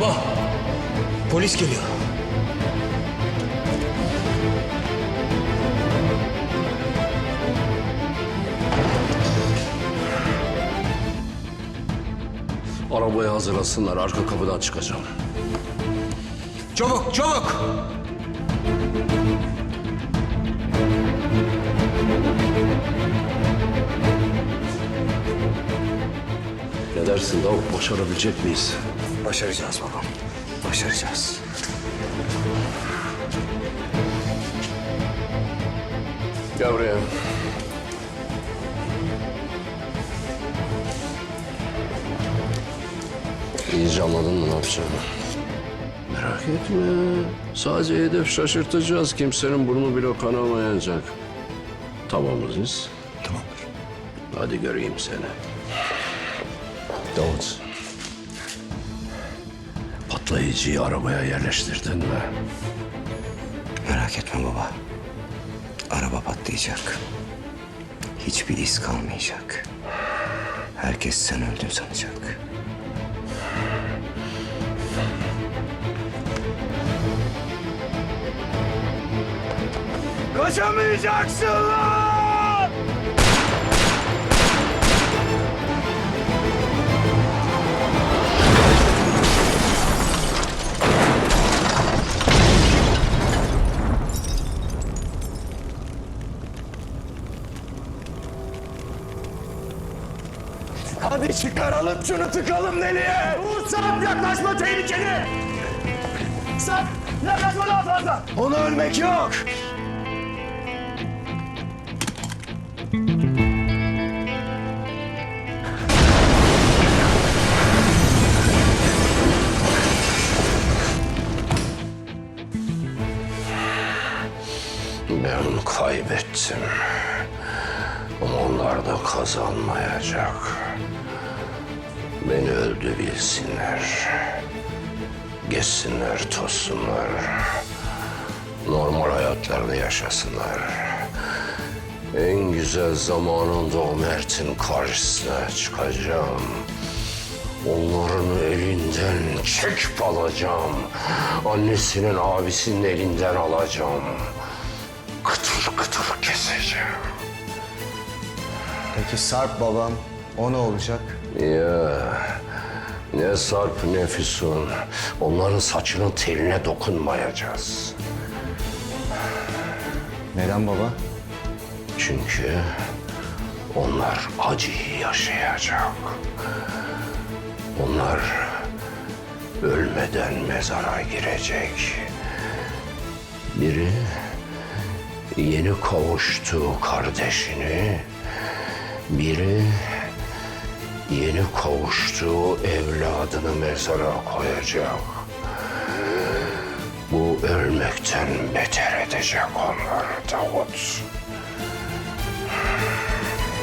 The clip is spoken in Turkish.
Baba, polis geliyor. Arabayı hazırlasınlar. Arka kapıdan çıkacağım. Çabuk, çabuk! Dersin Davut? Başarabilecek miyiz? Başaracağız babam, başaracağız. Gel buraya. İyice anladın mı ne yapacağımı? Merak etme. Sadece hedef şaşırtacağız. Kimsenin burnu bile kanamayacak. Tamam mıyız? Tamamdır. Hadi göreyim seni. Davut. Patlayıcıyı arabaya yerleştirdin mi? Merak etme baba. Araba patlayacak. Hiçbir iz kalmayacak. Herkes sen öldün sanacak. Kaçamayacaksın lan! Hadi çıkaralım şunu tıkalım deliye. Vur Sarp yaklaşma tehlikeli. Sarp yaklaşma daha fazla. Ona ölmek yok. Ben kaybettim. Onlar da kazanmayacak. Beni öldü bilsinler. Geçsinler, tozsunlar. Normal hayatlarını yaşasınlar. En güzel zamanında o karşısına çıkacağım. Onların elinden çekip alacağım. Annesinin, abisinin elinden alacağım. Kıtır kıtır. Peki Sarp babam, o ne olacak? Ya ne Sarp ne Füsun. Onların saçının teline dokunmayacağız. Neden baba? Çünkü onlar acıyı yaşayacak. Onlar ölmeden mezara girecek. Biri yeni kavuştuğu kardeşini, biri yeni kavuştuğu evladını mezara koyacak. Bu ölmekten beter edecek onları Davut.